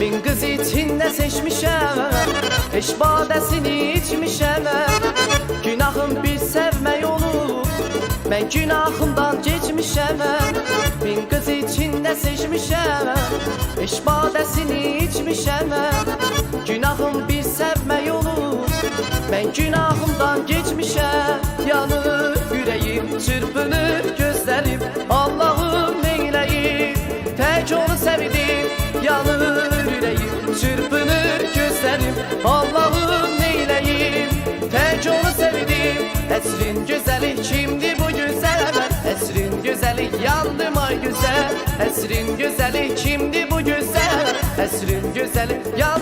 Bin kız içinde seçmişem Eş badesini içmişem. Günahım bir sevme yolu Ben günahımdan geçmişem. Bin kız içinde seçmişem Eş badesini içmişem. Günahım bir sevme yolu Ben günahımdan geçmişem. Yanır yüreğim çırpınır gözlerim Allah'ım neyleyim Tek onu sevdim. Yanır Esrin güzeli kimdi bu güzel Esrin güzeli yandım ay güzel? Esrin güzeli kimdi bu güzel Esrin güzeli yandım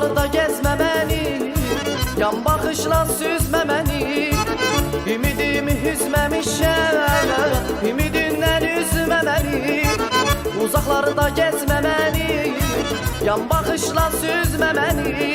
Uzaklarda gezme beni Yan bakışla süzme beni. Ümidimi hüzmemişem Ümidinden üzme beni. Uzaklarda gezme beni Yan bakışla süzme beni